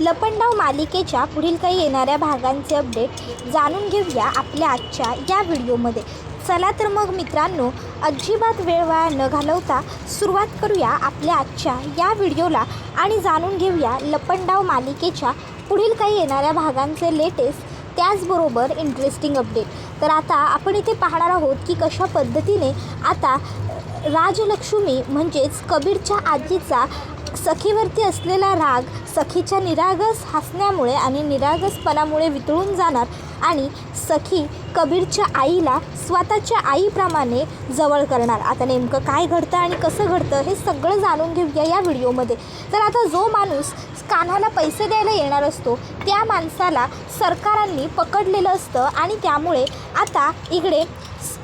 लपंडाव मालिकेच्या पुढील काही येणाऱ्या भागांचे अपडेट जाणून घेऊया आपल्या आजच्या या व्हिडिओमध्ये. चला तर मग मित्रांनो अजिबात वेळ वाया न घालवता सुरुवात करूया आपल्या आजच्या या व्हिडिओला आणि जाणून घेऊया लपंडाव मालिकेच्या पुढील काही येणाऱ्या भागांचे लेटेस्ट त्याचबरोबर इंटरेस्टिंग अपडेट तर आता आपण इथे पाहणार आहोत की कशा पद्धतीने आता राजलक्ष्मी म्हणजेच कबीरच्या आजीचा सखीवरती असलेला राग सखीच्या निरागस हसण्यामुळे आणि निरागसपणामुळे वितळून जाणार आणि सखी कबीरच्या आईला स्वतःच्या आईप्रमाणे जवळ करणार. आता नेमकं काय घडतं आणि कसं घडतं हे सगळं जाणून घेऊया या व्हिडिओमध्ये. तर आता जो माणूस कान्हाला पैसे द्यायला येणार असतो त्या माणसाला सरकारांनी पकडलेलं असतं आणि त्यामुळे आता इकडे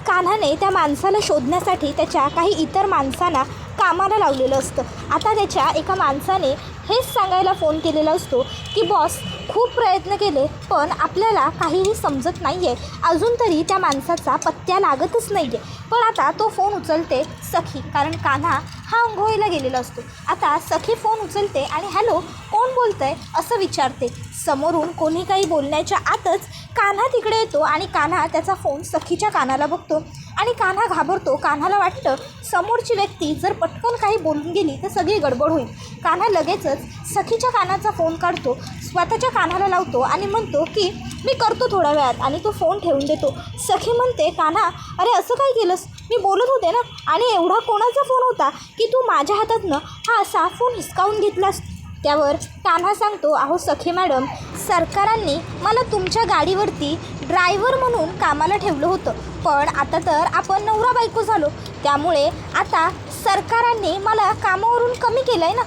कान्हाने त्या माणसाला शोधण्यासाठी त्याच्या काही इतर माणसांना कामाला लावलेलं असतं. आता त्याच्या एका माणसाने हेच सांगायला फोन केलेला असतो की बॉस खूप प्रयत्न केले पण आपल्याला काहीही समजत नाही आहे अजून तरी त्या माणसाचा पत्त्या लागतच नाही आहे पण आता तो फोन उचलते सखी कारण कान्हा हा अंघोळीला गेलेला असतो. आता सखी फोन उचलते आणि हॅलो कोण बोलतंय? असं विचारते. समोरून कोणी काही बोलण्याच्या आतच कान्हा तिकडे येतो आणि कान्हा त्याचा फोन सखीच्या कानाला बघतो. आणि कान्हा घाबरतो. कान्हाला वाटतं समोरची व्यक्ती जर पटकन काही बोलून गेली तर सगळी गडबड होईल. कान्हा लगेचच सखीच्या कानाचा फोन काढतो स्वतःच्या कानाला लावतो आणि म्हणतो की मी करतो थोड्या वेळात. आणि तो फोन ठेवून देतो. सखी म्हणते कान्हा अरे असं काय केलंस मी बोलत होते ना. आणि एवढा कोणाचा फोन होता की तू माझ्या हातातनं हा असा फोन हिसकावून घेतलास? त्यावर कान्हा सांगतो अहो सखी मॅडम सरकारांनी मला तुमच्या गाडीवरती ड्रायव्हर म्हणून कामाला ठेवलं होतं. पण आता तर आपण नवरा बायको झालो. त्यामुळे आता सरकारांनी मला कामावरून कमी केलं आहे ना.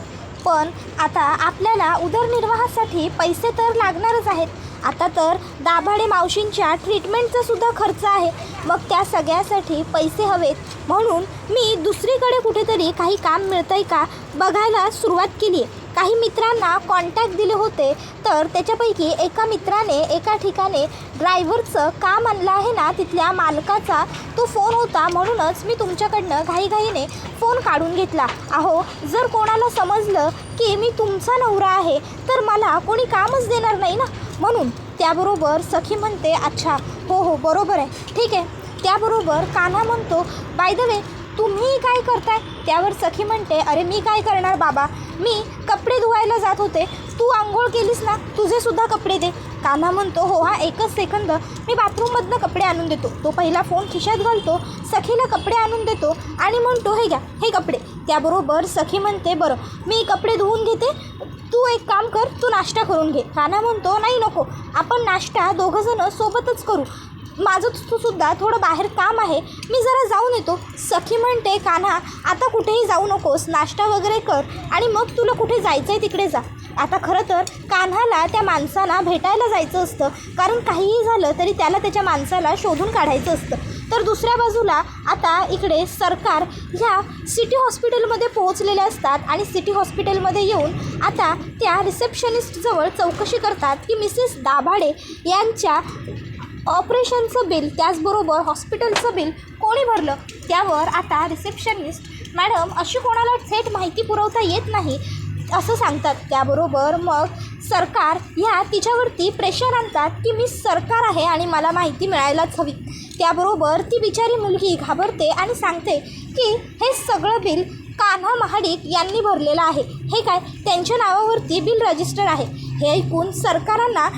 पण आता आपल्याला उदरनिर्वाहासाठी पैसे तर लागणारच आहेत. आता तर दाभाडे मावशींच्या ट्रीटमेंटचा सुद्धा खर्च आहे. मग त्या सगळ्यासाठी पैसे हवेत. म्हणून मी दुसरीकडे कुठेतरी काही काम मिळतं आहे का बघायला सुरुवात केली आहे काही मित्रांना कॉन्टॅक्ट दिले होते तर त्याच्यापैकी एका मित्राने एका ठिकाणी ड्रायव्हरचं काम आणलं आहे ना तिथल्या मालकाचा तो फोन होता. म्हणूनच मी तुमच्याकडनं घाईघाईने फोन काढून घेतला. अहो जर कोणाला समजलं की मी तुमचा नवरा आहे तर मला कोणी कामच देणार नाही ना. म्हणून त्याबरोबर सखी म्हणते अच्छा हो हो बरोबर आहे. ठीक आहे. त्याबरोबर कान्हा म्हणतो बाय द वे तुम्ही काय करताय? त्यावर सखी म्हणते अरे मी काय करणार बाबा? मी कपडे धुवायला जात होते. तू आंघोळ केलीस ना तुझे सुद्धा कपडे दे. कान्हा म्हणतो हो हा एकच सेकंद. मी बाथरूममधनं कपडे आणून देतो. तो पहिला फोन खिशात घालतो सखीला कपडे आणून देतो आणि म्हणतो हे घ्या हे कपडे. त्याबरोबर सखी म्हणते बरं मी कपडे धुवून घेते. तू एक काम कर तू नाश्ता करून घे. कान्हा म्हणतो नाही नको. आपण नाश्ता दोघंजणं सोबतच करू. माझं तू सुद्धा थोडं बाहेर काम आहे. मी जरा जाऊन येतो. सखी म्हणते कान्हा आता कुठेही जाऊ नकोस. नाश्ता वगैरे कर आणि मग तुला कुठे जायचं आहे तिकडे जा. आता खरं तर कान्हाला त्या माणसाला भेटायला जायचं असतं. कारण काहीही झालं तरी त्याला त्याच्या माणसाला शोधून काढायचं असतं. तर दुसऱ्या बाजूला आता इकडे सरकार ह्या सिटी हॉस्पिटलमध्ये पोहोचलेले असतात आणि सिटी हॉस्पिटलमध्ये येऊन आता त्या रिसेप्शनिस्टजवळ चौकशी करतात की मिसेस दाभाडे यांच्या ऑपरेशनचं बिल त्याचबरोबर हॉस्पिटलचं बिल कोणी भरलं? त्यावर आता रिसेप्शनिस्ट मॅडम अशी कोणाला थेट माहिती पुरवता येत नाही असं सांगतात. त्याबरोबर मग सरकार ह्या तिच्यावरती प्रेशर आणतात की मी सरकार आहे आणि मला माहिती मिळायलाच हवी. त्याबरोबर ती बिचारी मुलगी घाबरते आणि सांगते की हे सगळं बिल कान्हा महाडिक यांनी भरलेलं आहे. हे काय? त्यांच्या नावावरती बिल रजिस्टर आहे. हे ऐकून सरकारांना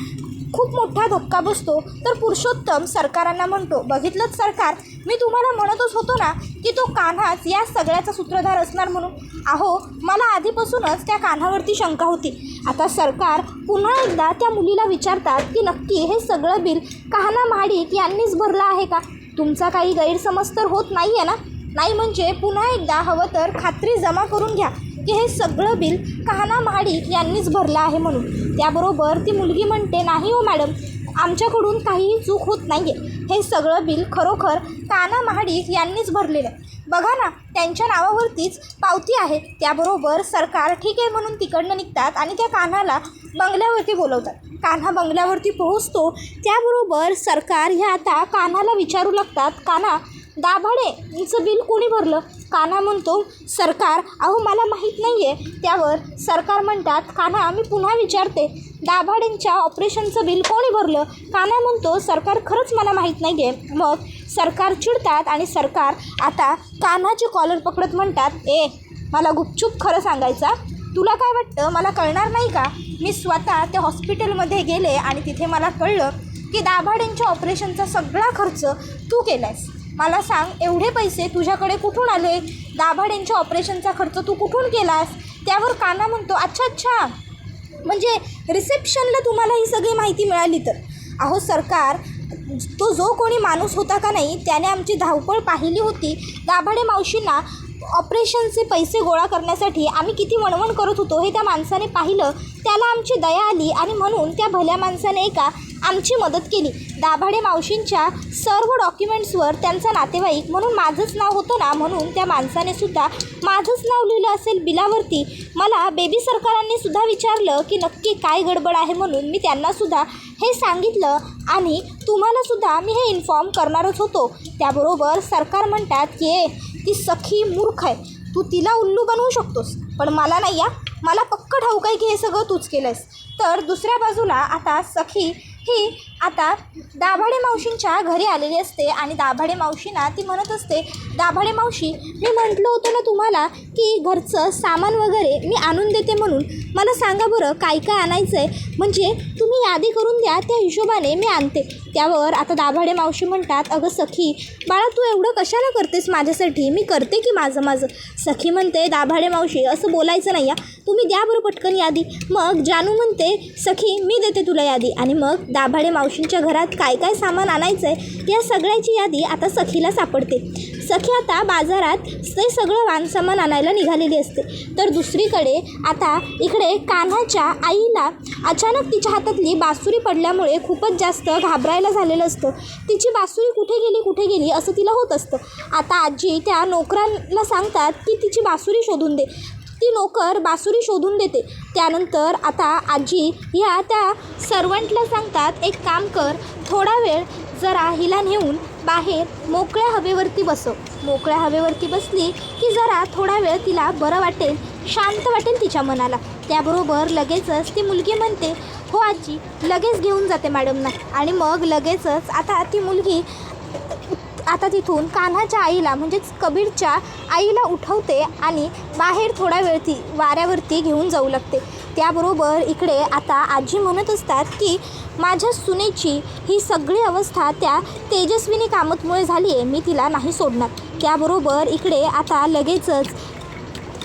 खूप मोठा धक्का बसतो. तर पुरुषोत्तम सरकारांना म्हणतो बघितलंच सरकार? मी तुम्हाला म्हणतच होतो ना की तो कान्हाच या सगळ्याचा सूत्रधार असणार म्हणून. अहो मला आधीपासूनच त्या कान्हावरती शंका होती. आता सरकार पुन्हा एकदा त्या मुलीला विचारतात की नक्की हे सगळं बिल कान्हा महाडिक यांनीच भरलं आहे का? तुमचा काही गैरसमज तर होत नाही आहे ना? नाही म्हणजे पुन्हा एकदा हवं तर खात्री जमा करून घ्या. की हे सगळं बिल कान्हा महाडिक यांनीच भरलं आहे म्हणून. त्याबरोबर ती मुलगी म्हणते नाही हो मॅडम आमच्याकडून काहीही चूक होत नाही आहे हे सगळं बिल खरोखर कान्हा महाडिक यांनीच भरलेलं आहे. बघा ना त्यांच्या नावावरतीच पावती आहे. त्याबरोबर सरकार ठीक आहे म्हणून तिकडनं निघतात आणि त्या कान्हाला बंगल्यावरती बोलवतात. कान्हा बंगल्यावरती पोहोचतो. त्याबरोबर सरकार ह्या आता कान्हाला विचारू लागतात कान्हा दाभाडे यांचं बिल कोणी भरलं? कान्हा म्हणतो सरकार अहो मला माहीत नाही आहे त्यावर सरकार म्हणतात कान्हा मी पुन्हा विचारते. दाभाडेंच्या ऑपरेशनचं बिल कोणी भरलं? कान्हा म्हणतो सरकार खरंच मला माहीत नाही आहे मग सरकार चिडतात आणि सरकार आता कान्हाची कॉलर पकडत म्हणतात ए मला गुपचूप खरं सांगायचा. तुला काय वाटतं? मला कळणार नाही का? मी स्वतः त्या हॉस्पिटलमध्ये गेले आणि तिथे मला कळलं की दाभाडेंच्या ऑपरेशनचा सगळा खर्च तू केलायस. मला सांग एवढे पैसे तुझ्याकडे कुठून आले? दाभाडेंच्या ऑपरेशनचा खर्च तू कुठून केलास? त्यावर काना म्हणतो अच्छा अच्छा. म्हणजे रिसेप्शनला तुम्हाला ही सगळी माहिती मिळाली तर. अहो सरकार तो जो कोणी माणूस होता का नाही त्याने आमची धावपळ पाहिली होती. दाभाडे मावशींना ऑपरेशनचे पैसे गोळा करण्यासाठी आम्ही किती वणवण करत होतो हे त्या माणसाने पाहिलं. त्याला आमची दया आली आणि म्हणून त्या भल्या माणसाने एका आमची मदत केली. दाभाडे मावशींच्या सर्व डॉक्युमेंट्सवर त्यांचा नातेवाईक म्हणून माझंच नाव होतं ना म्हणून त्या माणसाने सुद्धा माझंच नाव लिहिलं असेल बिलावरती. मला बेबी सरकारांनी सुद्धा विचारलं की नक्की काय गडबड आहे म्हणून मी त्यांनासुद्धा हे सांगितलं आणि तुम्हालासुद्धा मी हे इन्फॉर्म करणारच होतो. त्याबरोबर सरकार म्हणतात की "ए, ती सखी मूर्ख आहे. तू तिला उल्लू बनवू शकतोस. पण मला नाही या. मला पक्क ठाऊक आहे की हे सगळं तूच केलं आहेस तर दुसऱ्या बाजूला आता सखी ही आता दाभाडे मावशींच्या घरी आलेली असते आणि दाभाडे मावशींना ती म्हणत असते दाभाडे मावशी मी म्हटलं होतं ना तुम्हाला की घरचं सामान वगैरे मी आणून देते म्हणून. मला सांगा बरं काय काय आणायचं आहे म्हणजे तुम्ही यादी करून द्या त्या हिशोबाने मी आणते. त्यावर आता दाभाडे मावशी म्हणतात अगं सखी बाळा तू एवढं कशाला करतेस माझ्यासाठी? मी करते की माझं माझं. सखी म्हणते दाभाडे मावशी असं बोलायचं नाही या तुम्ही द्या बरं पटकन यादी. मग जानू म्हणते सखी मी देते तुला यादी. आणि मग दाभाडे मावशी मावशींच्या घरात काय काय सामान आणायचं आहे या सगळ्याची यादी आता सखीला सापडते. सखी आता बाजारात ते सगळं वानसामान आणायला निघालेली असते. तर दुसरीकडे आता इकडे कान्हाच्या आईला अचानक तिच्या हातातली बासुरी पडल्यामुळे खूपच जास्त घाबरायला झालेलं असतं. तिची बासुरी कुठे गेली कुठे गेली असं तिला होत असतं. आता आजी त्या नोकरांना सांगतात की तिची बासुरी शोधून दे. ती नोकर बासुरी शोधून देते. त्यानंतर आता आजी ह्या त्या सर्वंटला सांगतात एक काम कर थोडा वेळ जरा हिला नेऊन बाहेर मोकळ्या हवेवरती बसव. मोकळ्या हवेवरती बसली की जरा थोडा वेळ तिला बरं वाटेल शांत वाटेल तिच्या मनाला. त्याबरोबर लगेचच ती मुलगी म्हणते हो आजी लगेच घेऊन जाते मॅडमना. आणि मग लगेचच आता ती मुलगी आता तिथून कान्हाच्या आईला म्हणजेच कबीरच्या आईला उठवते आणि बाहेर थोड्या वेळ ती वाऱ्यावरती घेऊन जाऊ लागते. त्याबरोबर इकडे आता आजी म्हणत असतात की माझ्या सुनेची ही सगळी अवस्था त्या तेजस्विनी कामतमुळे झाली आहे मी तिला नाही सोडणार. त्याबरोबर इकडे आता लगेचच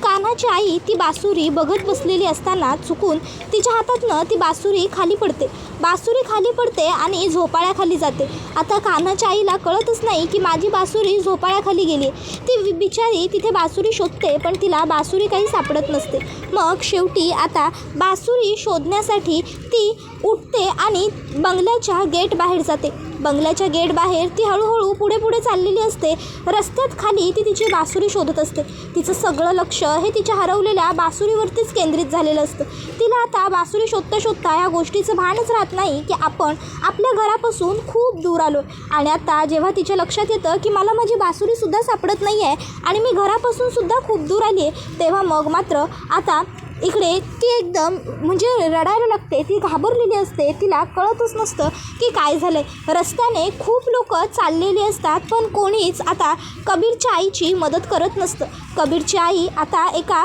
कान्हाची आई ती बासुरी बघत बसलेली असताना चुकून तिच्या हातातनं ती बासुरी खाली पडते. बासुरी खाली पडते आणि झोपाळ्याखाली जाते. आता कान्हाच्या आईला कळतच नाही की माझी बासुरी झोपाळ्याखाली गेली ती बिचारी तिथे बासुरी शोधते पण तिला बासुरी काही सापडत नसते. मग शेवटी आता बासुरी शोधण्यासाठी ती उठते आणि बंगल्याच्या गेट बाहेर जाते. बंगल्याच्या गेट बाहेर ती हळूहळू पुढे पुढे चाललेली असते. रस्त्यात खाली ती तिची बासुरी शोधत असते. तिचं सगळं लक्ष हे तिच्या हरवलेल्या बासुरीवरतीच केंद्रित झालेलं असतं. तिला आता बासुरी शोधता शोधता या गोष्टीचं भानच राहत नाही की आपण आपल्या घरापासून खूप दूर आलो. आणि आता जेव्हा तिच्या लक्षात येतं की मला माझी बासुरीसुद्धा सापडत नाही आहे आणि मी घरापासून सुद्धा खूप दूर आली आहे तेव्हा मग मात्र आता इकडे ती एकदम म्हणजे रडायला लागते ती घाबरलेली असते तिला कळतच नसतं की काय झालं आहे रस्त्याने खूप लोक चाललेली असतात पण कोणीच आता कबीरच्या आईची मदत करत नसतं. कबीरची आई आता एका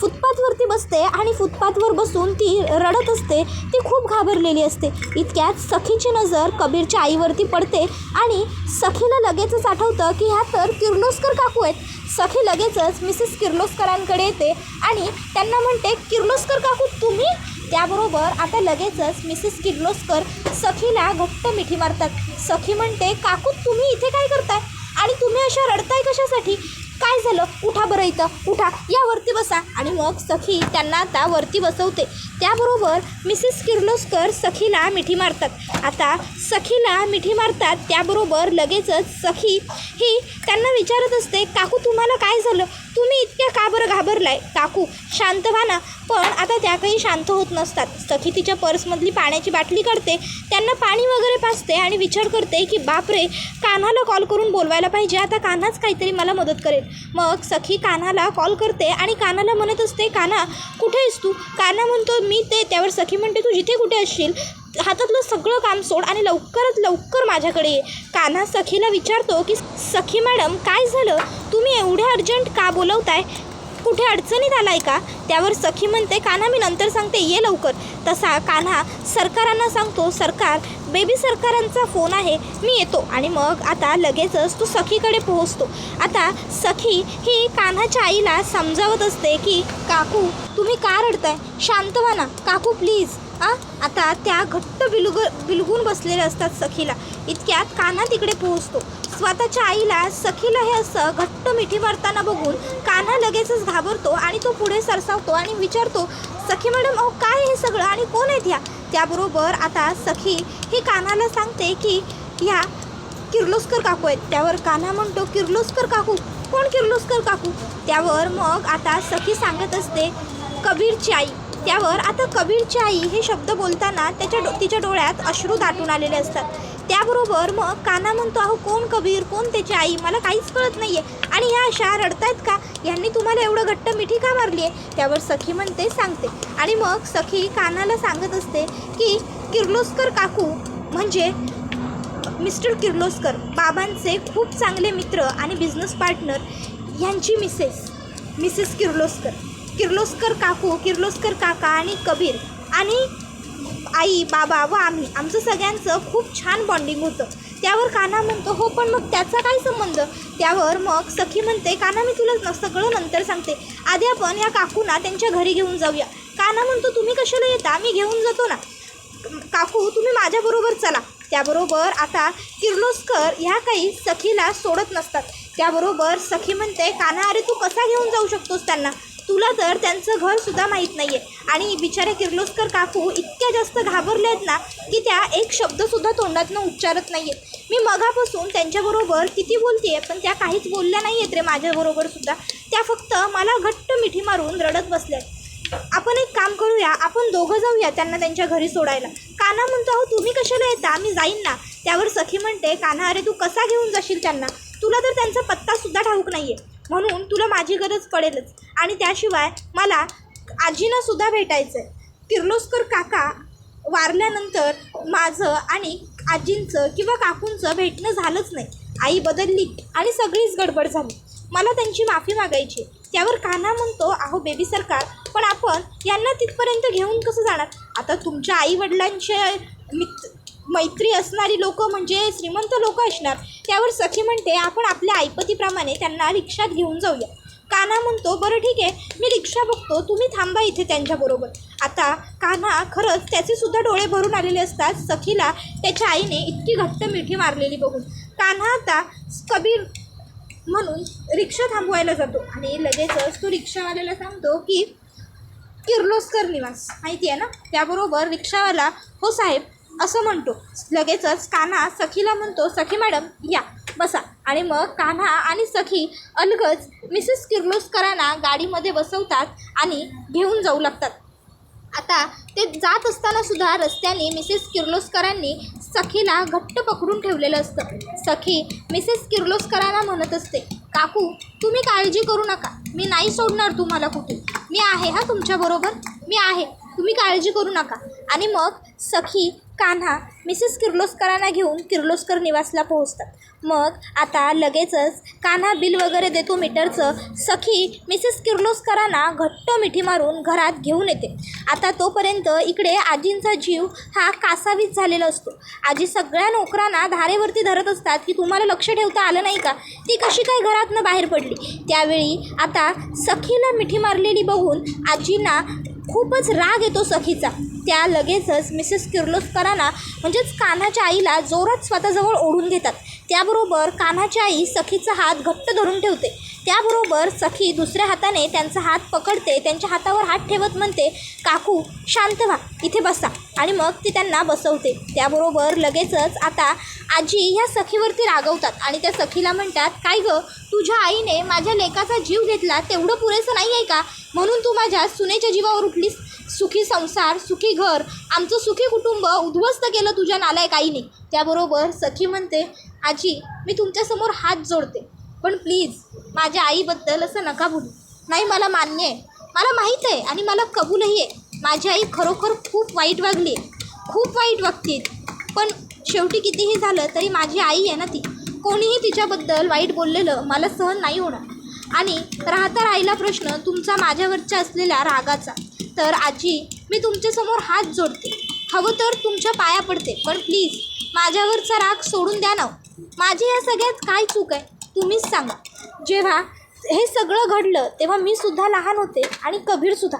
फुटपाथवरती बसते आणि फुटपाथवर बसून ती रडत असते ती खूप घाबरलेली असते. इतक्यात सखीची नजर कबीरच्या आईवरती पडते आणि सखीला लगेचच आठवतं की ह्या तर किर्लोस्कर काकू आहेत. सखी लगेचच मिसेस किर्लोस्करांकडे येते आणि त्यांना म्हणते किर्लोस्कर काकू तुम्ही? त्याबरोबर आता लगेचच मिसेस किर्लोस्कर सखीला घट्ट मिठी मारतात. सखी म्हणते काकू तुम्ही इथे काय करताय? आणि तुम्ही अशा रडताय कशासाठी? काय झालं? उठा बरं इथं. उठा. या वरती बसा. आणि मग सखी त्यांना आता वरती बसवते. त्याबरोबर मिसेस किर्लोस्कर सखीला मिठी मारतात. आता सखीला मिठी मारतात त्याबरोबर लगेचच सखी ही त्यांना विचारत असते काकू तुम्हाला काय झालं? तुम्ही इतक्या का बरं घाबरलाय? काकू शांत व्हा ना. पण आता त्या काही शांत होत नसतात. सखी तिच्या पर्समधली पाण्याची बाटली काढते त्यांना पाणी वगैरे पाचते आणि विचार करते की बापरे कान्हाला कॉल करून बोलवायला पाहिजे. आता कान्हाच काहीतरी मला मदत करेल. मग सखी कान्हाला कॉल करते आणि कान्हाला म्हणत असते कान्हा कुठे आहेस तू? कान्हा म्हणतो मी ते त्यावर सखी म्हणते तू जिथे कुठे असशील हातातलं सगळं काम सोड आणि लवकरात लवकर माझ्याकडे ये. कान्हा सखीला विचारतो की सखी मॅडम काय झालं? तुम्ही एवढ्या अर्जंट का बोलवताय? कुठे अडचणीत आलाय का? त्यावर सखी म्हणते कान्हा मी नंतर सांगते ये लवकर. तसा कान्हा सरकारांना सांगतो सरकार बेबी सरकारांचा फोन आहे मी येतो. आणि मग आता लगेचच तो सखीकडे पोहोचतो. आता सखी ही कान्हाच्या आईला समजावत असते की काकू तुम्ही का रडताय? शांत व्हा ना. काकू प्लीज. आ? आता त्या घट्ट बिलुग बिलगून बसलेल्या असतात सखीला. इतक्यात कान्हा तिकडे पोहोचतो. स्वतःच्या आईला सखीला हे असं घट्ट मिठी मारताना बघून कान्हा लगेचच घाबरतो आणि तो पुढे सरसावतो आणि विचारतो सखी मॅडम अहो काय हे सगळं आणि कोण आहेत ह्या? त्याबरोबर आता सखी ही कान्हाला सांगते की ह्या किर्लोस्कर काकू आहेत. त्यावर कान्हा म्हणतो किर्लोस्कर काकू? कोण किर्लोस्कर काकू? त्यावर मग आता सखी सांगत असते कबीरची आई. त्यावर आता कबीरची आई हे शब्द बोलताना त्याच्या डो तिच्या डोळ्यात अश्रू दाटून आलेले असतात. त्याबरोबर मग काना म्हणतो अहो कोण कबीर? कोण त्याची आई? मला काहीच कळत नाही आहे आणि ह्या अशा रडतायत का? यांनी तुम्हाला एवढं घट्ट मिठी का मारली आहे? त्यावर सखी म्हणते सांगते. आणि मग सखी कानाला सांगत असते की किर्लोस्कर काकू म्हणजे मिस्टर किर्लोस्कर बाबांचे खूप चांगले मित्र आणि बिझनेस पार्टनर यांची मिसेस मिसेस किर्लोस्कर. किर्लोस्कर काकू किर्लोस्कर काका आणि कबीर आणि आई बाबा व आम्ही. आमचं सगळ्यांचं खूप छान बॉन्डिंग होतं. त्यावर काना म्हणतो हो पण मग त्याचा काय संबंध? त्यावर मग सखी म्हणते काना मी तुला न- सगळं नंतर सांगते. आधी आपण या काकूना त्यांच्या घरी घेऊन जाऊया. काना म्हणतो तुम्ही कशाला येता? मी घेऊन जातो ना. काकू तुम्ही माझ्याबरोबर चला. त्याबरोबर आता किर्लोस्कर ह्या काही सखीला सोडत नसतात. त्याबरोबर सखी म्हणते काना अरे तू कसा घेऊन जाऊ शकतोस त्यांना? तुला तर त्यांचं घरसुद्धा माहीत नाही आहे आणि बिचारे किर्लोस्कर काकू इतक्या जास्त घाबरले आहेत ना की त्या एक शब्दसुद्धा तोंडातनं उच्चारत नाही आहेत मी मगापासून त्यांच्याबरोबर किती बोलते आहे पण त्या काहीच बोलल्या नाही आहेत रे माझ्याबरोबरसुद्धा त्या फक्त मला घट्ट मिठी मारून रडत बसल्या आपण एक काम करूया आपण दोघं जाऊया त्यांना त्यांच्या घरी सोडायला. काना म्हणतो अहो तुम्ही कशाला येता? मी जाईन ना. त्यावर सखी म्हणते काना अरे तू कसा घेऊन जाशील त्यांना? तुला तर त्यांचा पत्तासुद्धा ठाऊक नाही आहे म्हणून तुला माझी गरज पडेलच. आणि त्याशिवाय मला आजीनं सुद्धा भेटायचं आहे किर्लोस्कर काका वारल्यानंतर माझं आणि आजींचं किंवा काकूंचं भेटणं झालंच नाही. आई बदलली आणि सगळीच गडबड झाली. मला त्यांची माफी मागायची त्यावर कान्हा म्हणतो अहो बेबी सरकार पण आपण यांना तिथपर्यंत घेऊन कसं जाणार? आता तुमच्या आई वडिलांचे मित्र मैत्री असणारी लोक म्हणजे श्रीमंत लोक असणार. त्यावर सखी म्हणते आपण आपल्या ऐपतीप्रमाणे त्यांना रिक्षात घेऊन जाऊया. कान्हा म्हणतो बरं ठीक आहे मी रिक्षा बघतो तुम्ही थांबा इथे त्यांच्याबरोबर आता कान्हा खरंच त्याचे सुद्धा डोळे भरून आलेले असतात. सखीला त्याच्या आईने इतकी घट्ट मिठी मारलेली बघून. कान्हा आता कबीर म्हणून रिक्षा थांबवायला जातो आणि लगेचच तो रिक्षावाल्याला सांगतो की किर्लोस्कर निवास. माहिती आहे ना? त्याबरोबर रिक्षावाला हो साहेब असं म्हणतो. लगेचच कान्हा सखीला म्हणतो सखी मॅडम या बसा. आणि मग कान्हा आणि सखी अलगच मिसेस किर्लोस्करांना गाडीमध्ये बसवतात आणि घेऊन जाऊ लागतात. आता ते जात असताना सुद्धा रस्त्याने मिसेस किर्लोस्करांनी सखीला घट्ट पकडून ठेवलेलं असतं. सखी मिसेस किर्लोस्करांना म्हणत असते काकू तुम्ही काळजी करू नका. मी नाही सोडणार तुम्हाला कुठे. मी आहे हा तुमच्याबरोबर मी आहे. तुम्ही काळजी करू नका. आणि मग सखी कान्हा मिसेस किर्लोस्करांना घेऊन किर्लोस्कर निवासला पोहोचतात. मग आता लगेचच कान्हा बिल वगैरे देतो मीटरचं. सखी मिसेस किर्लोस्करांना घट्ट मिठी मारून घरात घेऊन येते. आता तोपर्यंत इकडे आजींचा जीव हा कासावीस झालेला असतो. आजी सगळ्या नोकरांना धारेवरती धरत असतात की तुम्हाला लक्ष ठेवता आलं नाही का? ती कशी काय घरातनं बाहेर पडली? त्यावेळी आता सखीला मिठी मारलेली बघून आजींना खूपच राग येतो सखीचा. त्या लगेचच मिसेस किर्लोस्करांना म्हणजेच कान्हाच्या आईला जोरात स्वतःजवळ ओढून घेतात. त्याबरोबर कान्हाची आई सखीचा हात घट्ट धरून ठेवते. त्याबरोबर सखी दुसऱ्या हाताने त्यांचा हात पकडते त्यांच्या हातावर हात ठेवत म्हणते काकू शांत व्हा इथे बसा. आणि मग ती त्यांना बसवते. त्याबरोबर लगेचच आता आजी ह्या सखीवरती रागवतात आणि त्या सखीला म्हणतात काय गं तुझ्या आईने माझ्या लेकाचा जीव घेतला तेवढं पुरेसं नाही आहे का? म्हणून तू माझ्या सुनेच्या जीवावर उठलीस? सुखी संसार सुखी घर आमचं सुखी कुटुंब उद्ध्वस्त केलं तुझ्या नालायक आईने त्याबरोबर सखी म्हणते आजी मी तुमच्यासमोर हात जोडते. पण प्लीज माझ्या आईबद्दल असं नका बोलू. नाही मला मान्य आहे. मला माहीत आहे आणि मला कबूलही आहे. माझी आई खरोखर खूप वाईट वागली आहे. खूप वाईट वागते पण शेवटी कितीही झालं तरी माझी आई आहे ना ती. कोणीही तिच्याबद्दल वाईट बोललेलं मला सहन नाही होणार. आणि राहता राहिला प्रश्न तुमचा माझ्यावरच्या असलेल्या रागाचा. तर आजी मी तुमच्यासमोर हात जोडते. हवं तर तुमच्या पाया पडते पण प्लीज माझ्यावरचा राग सोडून द्या ना हो. माझी या सगळ्यात काय चूक आहे तुम्हीच सांगा. जेव्हा हे सगळं घडलं तेव्हा मी सुद्धा लहान होते आणि कबीरसुद्धा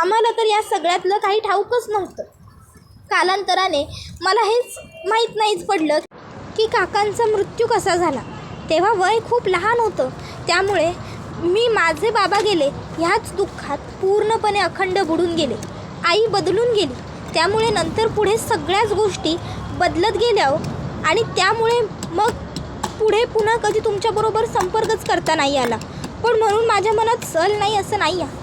आम्हाला तर या सगळ्यातलं काही ठाऊकच नव्हतं. कालांतराने मला हेच माहीत नाहीच पडलं की काकांचा मृत्यू कसा झाला. तेव्हा वय खूप लहान होतं त्यामुळे मी माझे बाबा गेले ह्याच दुःखात पूर्णपणे अखंड बुडून गेले. आई बदलून गेली. त्यामुळे नंतर पुढे सगळ्याच गोष्टी बदलत गेल्या हो. आणि त्यामुळे मग पुढे पुन्हा कधी तुमच्याबरोबर संपर्कच करता नाही आला. पण म्हणून माझ्या मनात सल नाही असं नाही आहे.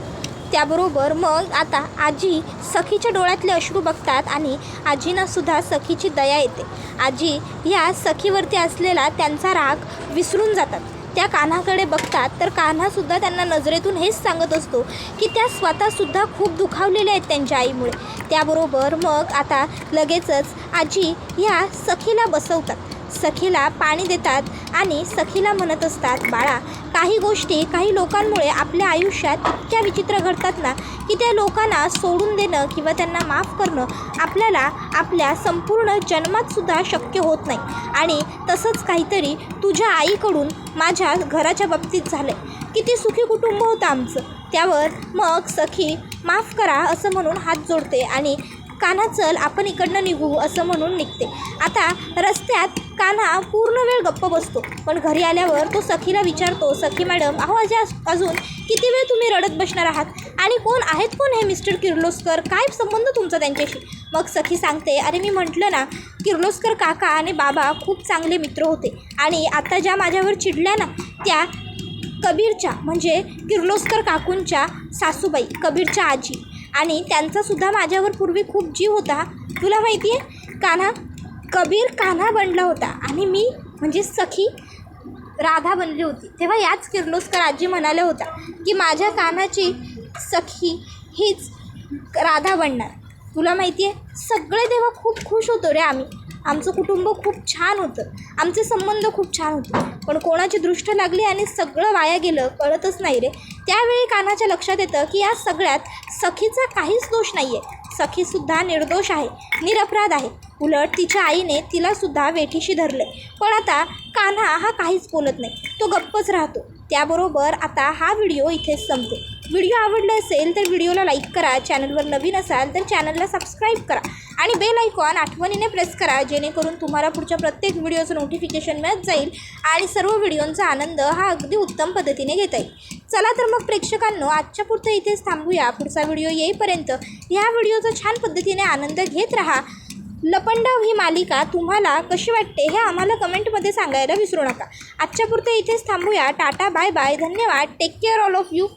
त्याबरोबर मग आता आजी सखीच्या डोळ्यातले अश्रू बघतात आणि आजीनासुद्धा सखीची दया येते. आजी ह्या सखीवरती असलेला त्यांचा राग विसरून जातात. त्या कान्हाकडे बघतात तर कान्हासुद्धा त्यांना नजरेतून हेच सांगत असतो की त्या स्वतःसुद्धा खूप दुखावलेल्या आहेत त्यांच्या आईमुळे. त्याबरोबर मग आता लगेचच आजी ह्या सखीला बसवतात. सखीला पाणी देतात आणि सखीला म्हणत असतात बाळा काही गोष्टी काही लोकांमुळे आपल्या आयुष्यात इतक्या विचित्र घडतात ना की त्या लोकांना सोडून देणं किंवा त्यांना माफ करणं आपल्याला आपल्या संपूर्ण जन्मातसुद्धा शक्य होत नाही. आणि तसंच काहीतरी तुझ्या आईकडून माझ्या घराच्या बाबतीत झालं आहे किती सुखी कुटुंब होतं आमचं. त्यावर मग सखी माफ करा असं म्हणून हात जोडते आणि काना चल आपण इकडनं निघू असं म्हणून निघते. आता रस्त्यात कान्हा पूर्ण वेळ गप्प बसतो. पण घरी आल्यावर तो सखीला विचारतो सखी मॅडम अहो अजय अजून किती वेळ तुम्ही रडत बसणार आहात? आणि कोण आहेत कोण हे मिस्टर किर्लोस्कर? काय संबंध तुमचा त्यांच्याशी? मग सखी सांगते अरे मी म्हटलं ना किर्लोस्कर काका आणि बाबा खूप चांगले मित्र होते. आणि आता ज्या माझ्यावर चिडल्या ना त्या कबीरच्या म्हणजे किर्लोस्कर काकूंच्या सासूबाई कबीरच्या आजी. आणि त्यांचासुद्धा माझ्यावर पूर्वी खूप जीव होता. तुला माहिती आहे कान्हा कबीर कान्हा बनला होता आणि मी म्हणजे सखी राधा बनली होती. तेव्हा याच किर्लोस्कर आजी म्हणाल्या होत्या की माझ्या कानाची सखी हीच राधा बनणार. तुला माहिती आहे सगळे तेव्हा खूप खुश होतो रे आम्ही. आमचं कुटुंब खूप छान होतं. आमचे संबंध खूप छान होते. पण कोणाची दृष्ट लागली आणि सगळं वाया गेलं कळतच नाही रे. त्यावेळी कानाच्या लक्षात येतं की या सगळ्यात सखीचा काहीच दोष नाही आहे सखीसुद्धा निर्दोष आहे निरपराध आहे. उलट तिच्या आईने तिलासुद्धा वेठीशी धरले. पण आता कान्हा हा काहीच बोलत नाही. तो गप्पच राहतो. त्याबरोबर आता हा व्हिडिओ इथेच संपतो. व्हिडिओ आवडला असेल तर व्हिडिओला लाईक करा चॅनलवर नवीन असाल तर चॅनलला सबस्क्राईब करा आणि बेल आयकॉन आठवणीने प्रेस करा जेणेकरून तुम्हाला पुढच्या प्रत्येक व्हिडिओचं नोटिफिकेशन मिळत जाईल आणि सर्व व्हिडिओंचा आनंद हा अगदी उत्तम पद्धतीने घेता येईल. चला तर मग प्रेक्षकांनो आजच्या पुरतं इथेच थांबूया. पुढचा व्हिडिओ येईपर्यंत ह्या व्हिडिओचा छान पद्धतीने आनंद घेत राहा. लपंडाव ही मालिका तुम्हाला कशी वाटते हे आम्हाला कमेंटमध्ये सांगायला विसरू नका. आजच्या पुरतं इथेच थांबूया. Tata bye bye. धन्यवाद. Take care all of you